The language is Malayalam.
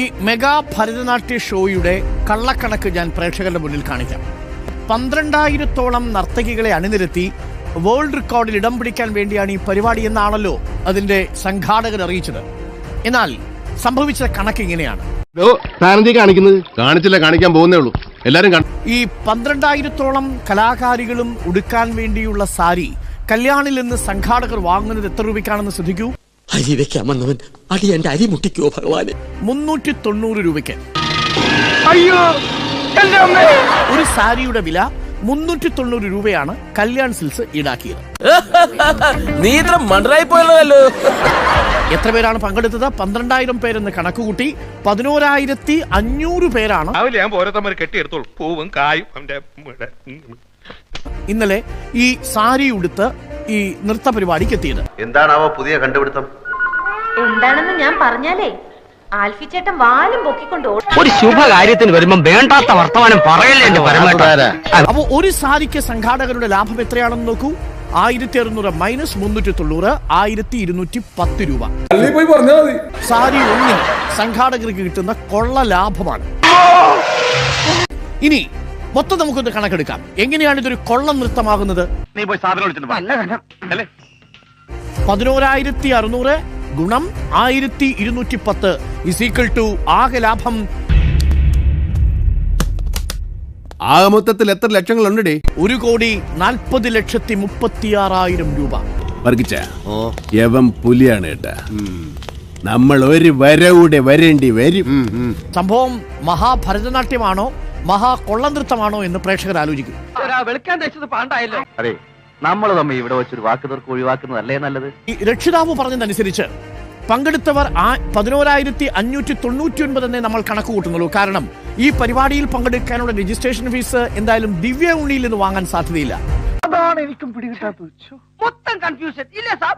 ഈ മെഗാ ഭരതനാട്യ ഷോയുടെ കള്ളക്കണക്ക് ഞാൻ പ്രേക്ഷകരുടെ മുന്നിൽ കാണിക്കാം. പന്ത്രണ്ടായിരത്തോളം നർത്തകികളെ അണിനിരത്തി വേൾഡ് റെക്കോർഡിൽ ഇടം പിടിക്കാൻ വേണ്ടിയാണ് ഈ പരിപാടി എന്നാണല്ലോ അതിന്റെ സംഘാടകർ അറിയിച്ചത്. എന്നാൽ സംഭവിച്ച കണക്ക് ഇങ്ങനെയാണ്. കാണിക്കുന്നത്? കാണിച്ചില്ല കാണിക്കാൻ പോകുന്നേ ഉള്ളൂ. എല്ലാരും ഈ പന്ത്രണ്ടായിരത്തോളം കലാകാരികളും ഉടുക്കാൻ വേണ്ടിയുള്ള സാരി കല്യാണിൽ നിന്ന് സംഘാടകർ വാങ്ങുന്നത് എത്ര രൂപയ്ക്കാണെന്ന് ശ്രദ്ധിക്കൂ. അരി വെക്കാൻ വന്നവൻ അടി എന്റെ അരി മുട്ടിക്കോ ഭഗവാനെ. മുന്നൂറ്റി തൊണ്ണൂറ് രൂപയ്ക്ക് ഒരു സാരിയുടെ വില മുന്നൂറ്റി തൊണ്ണൂറ് രൂപയാണ് കല്യാൺ സിൽസ് ഈടാക്കിയത്. നീ ഇത്ര മണ്ടറായി പോയല്ലോ എത്ര പേരാണ് പങ്കെടുത്തത്? പന്ത്രണ്ടായിരം പേരെന്ന് കണക്കുകൂട്ടി പതിനോരായിരത്തി അഞ്ഞൂറ് പേരാണ്. പൂവും കായും. ഇന്നലെ ഈ സാരി ഉടുത്ത് ഈ നൃത്ത പരിപാടിക്ക് എത്തിയത് എന്താണാവോ പുതിയ കണ്ടുപിടുത്തം? എന്താണെന്ന് ഞാൻ പറഞ്ഞാലേ ആൽഫി ചേട്ടൻ വാലും പൊക്കിക്കൊണ്ട് ഓടും ഒരു ശുഭകാര്യത്തിന് വരുമ്പോ വേണ്ടാത്ത വർത്തമാനം പറയല്ലേ അപ്പൊ ഒരു സാരിക്ക് സംഘാടകരുടെ ലാഭം എത്രയാണെന്ന് നോക്കൂ? ആയിരത്തി അറുന്നൂറ് മൈനസ് മുന്നൂറ്റി തൊണ്ണൂറ് ആയിരത്തി ഇരുന്നൂറ്റി പത്ത് രൂപ. സാരി ഒന്നിന് സംഘാടകർക്ക് കിട്ടുന്ന കൊള്ള ലാഭമാണ്. ഇനി മൊത്തം നമുക്കൊന്ന് കണക്കെടുക്കാം. എങ്ങനെയാണ് ഇതൊരു കൊള്ള നൃത്തമാകുന്നത്? നീ പോയി സാധനം വിളിച്ചിട്ട് പതിനോരായിരത്തി അറുന്നൂറ് ഗുണം ആയിരത്തി ഇരുന്നൂറ്റി പത്ത് ഇസ് ഈക്വൽ ടു ആകെ ലാഭം. ആകെ മൊത്തത്തിൽ എത്ര ലക്ഷങ്ങളുണ്ടേ ഒരു കോടി നാൽപ്പത് ലക്ഷത്തി മുപ്പത്തിയാറായിരം രൂപ. വർഗിച്ച യവം പുലിയാണ് കേട്ടാ നമ്മൾ ഒരു വരവൂടെ വരേണ്ടി വരും. സംഭവം മഹാഭരതനാട്യമാണോ മഹാ കൊള്ളനൃത്തമാണോ എന്ന് പ്രേക്ഷകർ ആലോചിക്കും. വെളുക്കാൻ പാണ്ടായല്ലോ. അതെ. നമ്മൾ തമ്മിൽ ഇവിടെ വെച്ചൊരു വാക്ക് തീർക്ക് ഒഴിവാക്കുന്നതല്ലേ നല്ലത്? ഈ രക്ഷിതാവ് പറഞ്ഞതനുസരിച്ച് പങ്കെടുത്തവർ ആ പതിനോരായിരത്തി അഞ്ഞൂറ്റി തൊണ്ണൂറ്റി ഒൻപത് എന്നേ നമ്മൾ കണക്ക് കൂട്ടുന്നുള്ളൂ. കാരണം ഈ പരിപാടിയിൽ പങ്കെടുക്കാനുള്ള രജിസ്ട്രേഷൻ ഫീസ് എന്തായാലും ദിവ്യ ഉണ്ണിയിൽ നിന്ന് വാങ്ങാൻ സാധ്യതയില്ല. മൊത്തം കൺഫ്യൂഷൻ ഇല്ല സാർ?